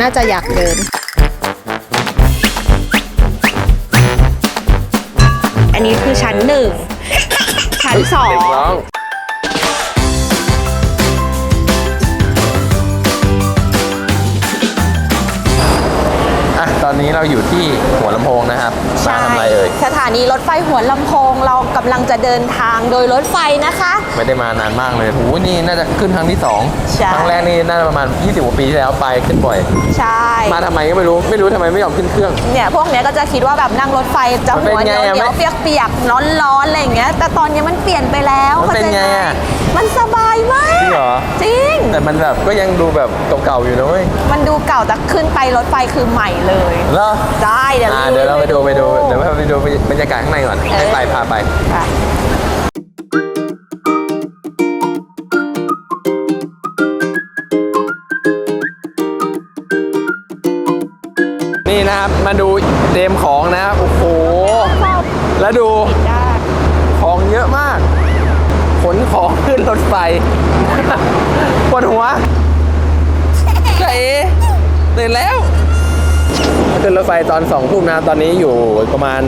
น่าจะอยากเดิน อันนี้คือชั้นหนึ่งชั้นสอง เราอยู่ที่หัวลำโพงนะครับมาทำอะไรเอ่ย สถานีรถไฟหัวลำโพงเรากำลังจะเดินทางโดยรถไฟนะคะ ไม่ได้มานานมากเลยโอ้โหนี่น่าจะขึ้นครั้งที่สองใช่ครั้งแรกนี่น่าจะประมาณ 20กว่าปีที่แล้วไปขึ้นบ่อย ใช่มาทำไมก็ไม่รู้ ไม่รู้ทำไมไม่ยอมขึ้นเครื่อง เนี่ยพวกเนี้ยก็จะคิดว่าแบบนั่งรถไฟจะมันเป็หันวเหไงนียวอะเหนียวไม่เปียกๆร้อนๆอะไรอย่างเงี้ย แต่ตอนนี้มันเปลี่ยนไปแล้วมันเป็นไงอะเข้าใจหมมันสบายมากจริงเหรอ จริง แต่มันแบบก็ยังดูแบบเก่าๆอยู่นะเว้ยมันดูเก่าแต่ขึ้นไปรถไฟคือใหม่เลย เหรอได้เดี๋ยวอ่าเดี๋ยวเราไปดูไปดูเดี๋ยวไปดูบรรยากาศข้างในก่อนให้ไปพาไปค่ะนี่นะครับมาดูเตรียมของนะครับโอ้โหแล้วดูได้ของเยอะมาก ขนของขึ้นรถไฟปวดหัวเจ๊ตื่นแล้ว ขึ้นรถไฟตอนสองทุ่มนะตอนนี้อยู่ประมาณ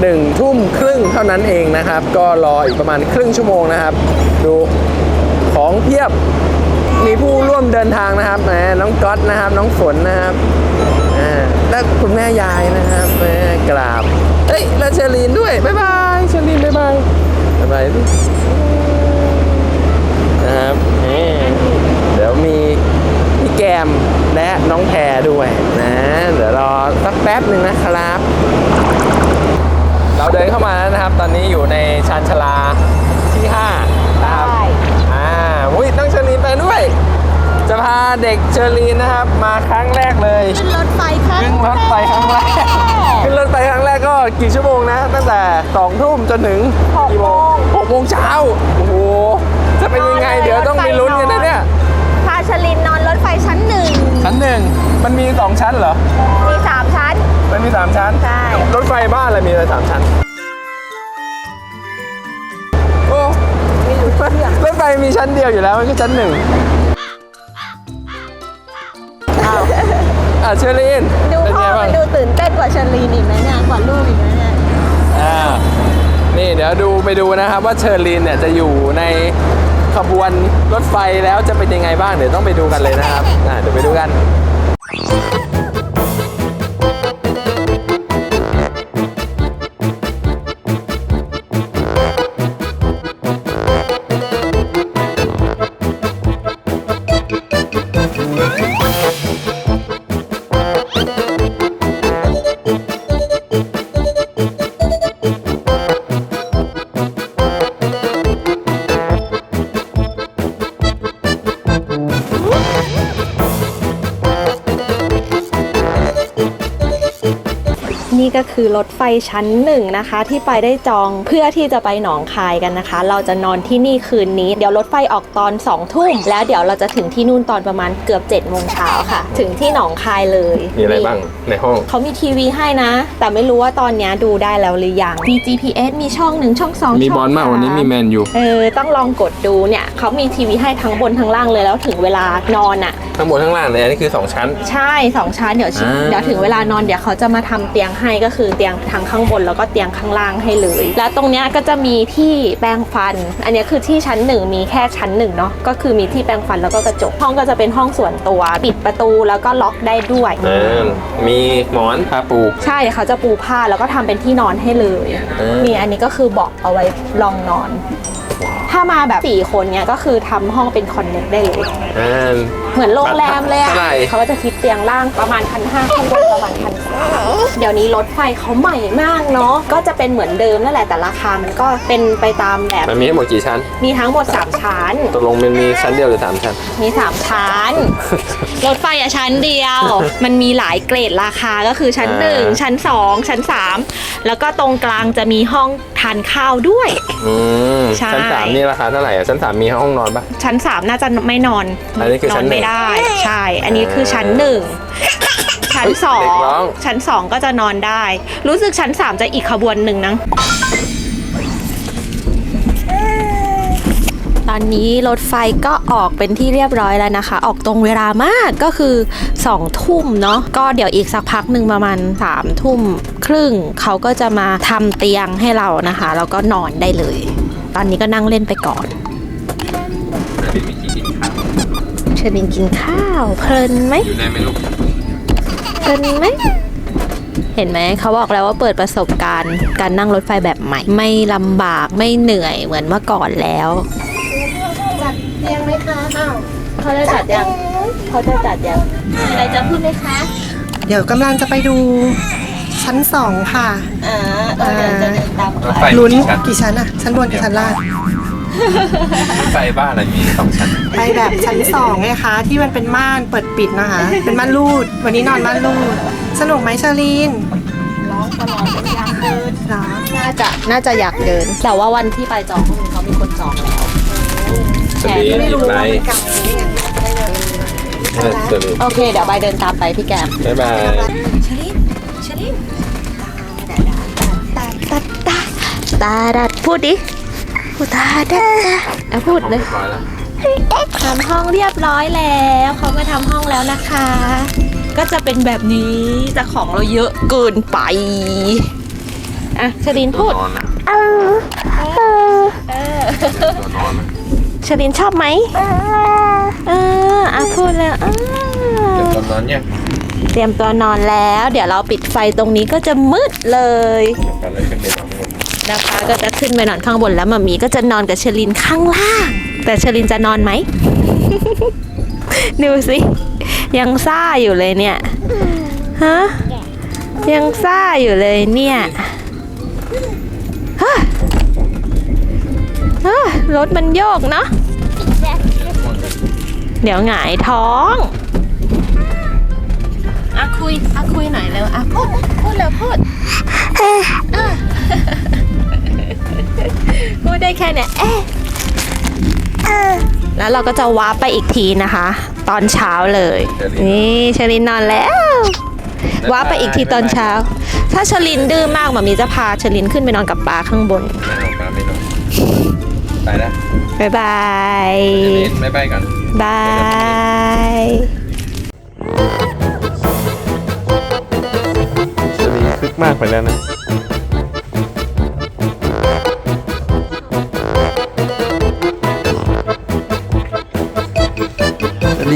หนึ่งทุ่มครึ่งเท่านั้นเองนะครับ ก็รออีกประมาณครึ่งชั่วโมงนะครับ ดูของเพียบมีผู้ร่วมเดินทางนะครับแหมน้องก๊อตนะครับ น้องฝนนะครับและคุณแม่ยายนะครับแม่กราบเอ้ยแล้วเชอรีนด้วยบ๊ายบายเชอรีนบ๊ายบายบ๊ายบายนะครับเดี๋ยวมี แกมและน้องแพรด้วยนะเดี๋ยวรอสักแป๊บหนึ่งนะครับ เราเดินเข้ามาแล้วนะครับ ตอนนี้อยู่ในชานชาลาที่5นะครับได้อ่าอุ้ยต้องเชอรีนไปด้วย จะพาเด็กเชอรีนนะครับมาครั้งแรกเลยขึ้นรถไฟครั้งขึ้นรถไฟครั้งแรกขึ้นรถไฟครั้งแรกก็กี่ชั่วโมงนะ ตั้งแต่สองทุ่มจนถึงหกกี่โมงหกโมงเช้าโอ้โหจะเป็นยังไง เดี๋ยวต้องมีลุ้นกันนะเนี่ยพาชลินนอนร ถไฟชั้นหนึ่งชั้นหนึ่งมันมีสองชั้นเหรอ มีสามชั้น มันมีสามชั้น ใช่ รถไฟบ้านอะไรมีอะไรสามชั้น โอ้ไม่รู้เรื่องรถไฟมีชั้นเดียวอยู่แล้วมันก็ชั้นหนึ่งอ้าวอะเชอรีนดูเป็นพ่อไงมับ้างนดูตื่นเต้นกว่าชลีนอีกนะเนี่ยกว่าลูกอีกนะเนี่ยอ่านี่เดี๋ยวดูไปดูนะครับว่าเชอร์ลีนเนี่ยจะอยู่ใน ขบวนรถไฟแล้วจะเป็นยังไงบ้างเดี๋ยวต้องไปดูกันเลยนะครับเดี๋ยวไปดูกัน นี่ก็คือรถไฟชั้นหนึ่งนะคะ ที่ไปได้จองเพื่อที่จะไปหนองคายกันนะคะ เราจะนอนที่นี่คืนนี้ เดี๋ยวรถไฟออกตอน2องทุ่มแล้วเดี๋ยวเราจะถึงที่นู่นตอนประมาณเกือบ7จ็ดโมงเช้าค่ะ ถึงที่หนองคายเลยมีอะไรบ้างในห้อง เขามีทีวีให้นะ แต่ไม่รู้ว่าตอนเนี้ยดูได้แล้วหรือยังมี GPS มีช่องหนึ่งช่องสองมีช่งบอลมากสวันนี้มีแมนยูเออต้องลองกดดูเนี่ยเขามีทีวีให้ทั้งบนทั้งล่างเลยแล้วถึงเวลานอนอะทั้งหมดทั้งล่างเลยอันนี้คือ 2 ชั้น ใช่สองชั้นเดี๋ยวชิอ่าเดี๋ยวถึงเวลานอนเดี๋ยวเขาจะมาทำเตียงให้ก็คือเตียงทั้งข้างบนแล้วก็เตียงข้างล่างให้เลย แล้วตรงเนี้ยก็จะมีที่แปรงฟัน อันเนี้ยคือที่ชั้นหนึ่งมีแค่ชั้นหนึ่งเนาะก็คือมีที่แปรงฟันแล้วก็กระจกห้องก็จะเป็นห้องส่วนตัว ปิดประตูแล้วก็ล็อกได้ด้วยเออมีหมอนผ้าปู ใช่เขาจะปูผ้าแล้วก็ทำเป็นที่นอนให้เลยเออ นี่อันนี้ก็คือเบอกเอาไว้รองนอน ถ้ามาแบบสี่คนเนี้ยก็คือทำห้องเป็นคอนเนคได้เลย อ่า เหมือนโรงแรมเลยอะเท่าไหร่ เขาก็จะคิดเตียงล่างประมาณพันห้าข้างบนประมาณพันสามเดี๋ยวนี้รถไฟเขาใหม่มากเนาะก็จะเป็นเหมือนเดิมนั่นแหละแต่ราคามันก็เป็นไปตามแบบ มันมีทั้งหมดกี่ชั้น มีทั้งหมด 3 ชั้น ตกลงมันมีชั้นเดียวหรือสามชั้น มี 3 ชั้น รถไฟอะชั้นเดียว มันมีหลายเกรดราคาก็คือชั้น อ่า 1 ชั้น 2 ชั้น 3 แล้วก็ตรงกลางจะมีห้องทานข้าวด้วย อืมใช่ ชั้นสามนี่ราคาเท่าไหร่อะชั้นสามมีห้องนอนปะ ชั้น 3 น่าจะไม่นอนอันนี้คือชั้นไม่หนึ่ง ได้ ใช่ อันนี้คือชั้นหนึ่งชั้นเฮ้ยสอเด็งกร้อง ชั้นสองก็จะนอนได้ รู้สึกชั้นสามจะอีกขบวนหนึ่งนะตาอนนี้รถไฟก็ออกเป็นที่เรียบร้อยแล้วนะคะ ออกตรงเวลามากก็คือ2ทุ่มเนาะก็เดี๋ยวอีกสักพักหนึ่งประมาณ3ทุ่มครึ่งเขาก็จะมาทำเตียงให้เรานะคะแล้วก็นอนได้เลย ตอนนี้ก็นั่งเล่นไปก่อนเป็นวิธีกินข้าวเชลินกินข้าว เพลินไหมอยู่ในไหมลูกเพลินไหมเห็นไหมเขาบอกแล้วว่าเปิดประสบการณ์ การนั่งรถไฟแบบใหม่ ไม่ลำบากไม่เหนื่อยเหมือนเมื่อก่อนแล้วจัดเตียงไหมคะอ้าวเขาจะจัดยังเขาจะจัดยังมีอะไรจะพูดไหมคะเดี๋ยวกำลังจะไปดูชั้นสองค่ะ อ่าเออเดี๋ยวจะเดินตามรถไปไฟลุ้นมีชั้นกี่ชั้นอะชั้นบนกับชั้นล่างรถ ไฟบ้านอะไรมีสองชั้นไปแบบชั้นสองไงคะ ที่มันเป็นม่านเปิดปิดนะคะ เป็นม่านรูด วันนี้นอนม่านรูด สนุกไหมเชอรีนน้องก็นอนเป็นยางเดินเหรอน่าจะน่าจะอยากเดิน แต่ว่าวันที่ไปจองห้องนี้เขามีคนจองแล้วสลีปไม่อีรู้กไหมว่ามันไกลนี่ไงเออสลีปโอเค เดี๋ยวใบเดินตามไปพี่แกมบ๊ายบายชลินชลินตาตาตาตาดัดพูดดิ พูดตาดัดอะพูดเลยร้อยแล้วทำห้องเรียบร้อยแล้วเขามาทำห้องแล้วนะคะ ก็จะเป็นแบบนี้แต่ของเราเยอะเกินไปอะชลินพูดนอนนะเออเออตัวนอนนะชลินชอบไหมเอออะพูดแล้วอ่าเดี๋ยวตอนนอนเนี่ยเตรียมตัวนอนแล้ว เดี๋ยวเราปิดไฟตรงนี้ก็จะมืดเลยกันเลยขึ้นไปนอนบ นนะคะ ก็จะขึ้นไปนอนข้างบนแล้วมามีก็จะนอนกับเชลินข้างล่าง แต่เชลินจะนอนไหมดูสิยังซ่าอยู่เลยเนี่ยฮะยังซ่าอยู่เลยเนี่ยฮะฮะรถมันโยกเนาะเดี๋ยวหงายท้องอะคุยอะคุยหน่อยเร็วอะพูดพูดเร็วพูดเออ พูดได้แค่เนี้ยเอ๊ะเออแล้วเราก็จะวาร์ปไปอีกทีนะคะ ตอนเช้าเลย นี่เชลินนอนแล้ววาร์ปไปอีกทีตอนเช้า ถ้าเชลินดื้อมากหมามีจะพาเชลินขึ้นไปนอนกับปลาข้างบนไม่นอนไม่นอนไปแล้วบ๊ายบายเดี๋ยวนี้บ๊ายบายกัน บายจะมีคึกมากไปแล้วนะ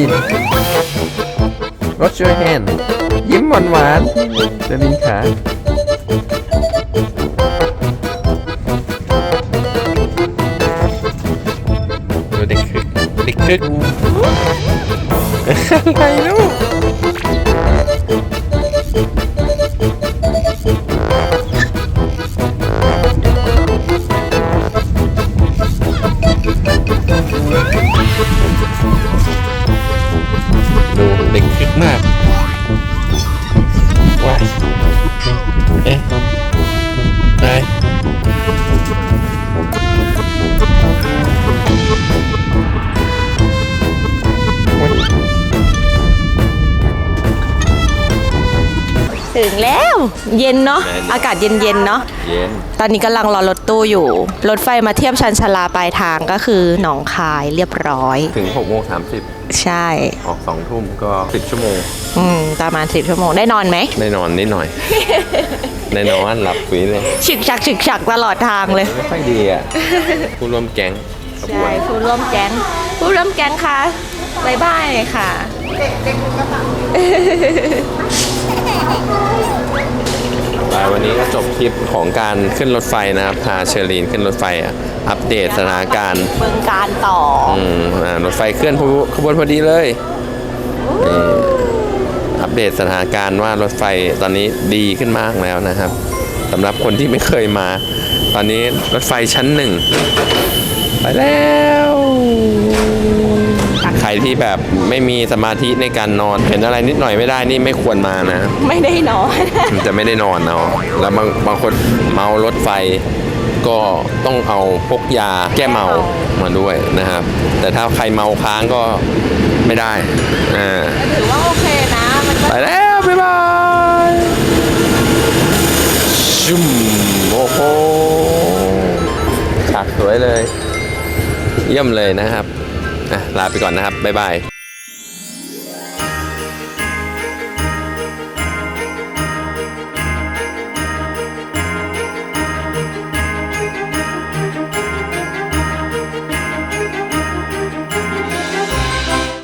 ลิน What's your hand ยิ้มหวานหวานๆจะลินขาดูเด็กคึกเด็กคึกอะไรลูก เแล้ว เย็นเนาะอากาศเย็นๆเนาะเย็นตอนนี้กำลังรอรถตู้อยู่ รถไฟมาเทียบชันชาลาปลายทางก็คือหนองคายเรียบร้อย ถึง6โมง30ใช่ออก2ทุ่มก็10ชั่วโมง อืมประมาณสิบชั่วโมงได้นอนไหมได้นอนนิดหน่อย ได้นอนหลับปุ๋ยเลยฉึกฉักฉึกฉักตลอดทางเลย ไม่ค่อยดีอะผู้ร่วมแก๊งขบวใช่นผู้ร่วมแก๊งผู้ร่วมแก๊งคะบายบายค่ะ ไปวันนี้ก็จบคลิปของการขึ้นรถไฟนะครับพาเชอรีนขึ้นรถไฟอะอัปเดตสถานการณ์เมืองการต่ออืมอ่ารถไฟเคลื่อนขบวนพอดีเลยนี่อัปเดตสถานการณ์ว่ารถไฟตอนนี้ดีขึ้นมากแล้วนะครับสำหรับคนที่ไม่เคยมา ตอนนี้รถไฟชั้นหนึ่งไปแล้ว ใครที่แบบไม่มีสมาธิในการนอน เห็นอะไรนิดหน่อยไม่ได้นี่ไม่ควรมานะ ไม่ได้นอนมันจะไม่ได้นอนเอาแล้วบางบางคนเมารถไฟก็ต้องเอาพกยาแก้เมามาด้วยนะครับ แต่ถ้าใครเมาค้างก็ไม่ได้อ่าถือว่าโอเคนะ มันก็ไปแล้ว บ๊ายบายชุ่มโอ้โหฉากสวยเลย เยี่ยมเลยนะครับ อะลาไปก่อนนะครับบ๊ายบาย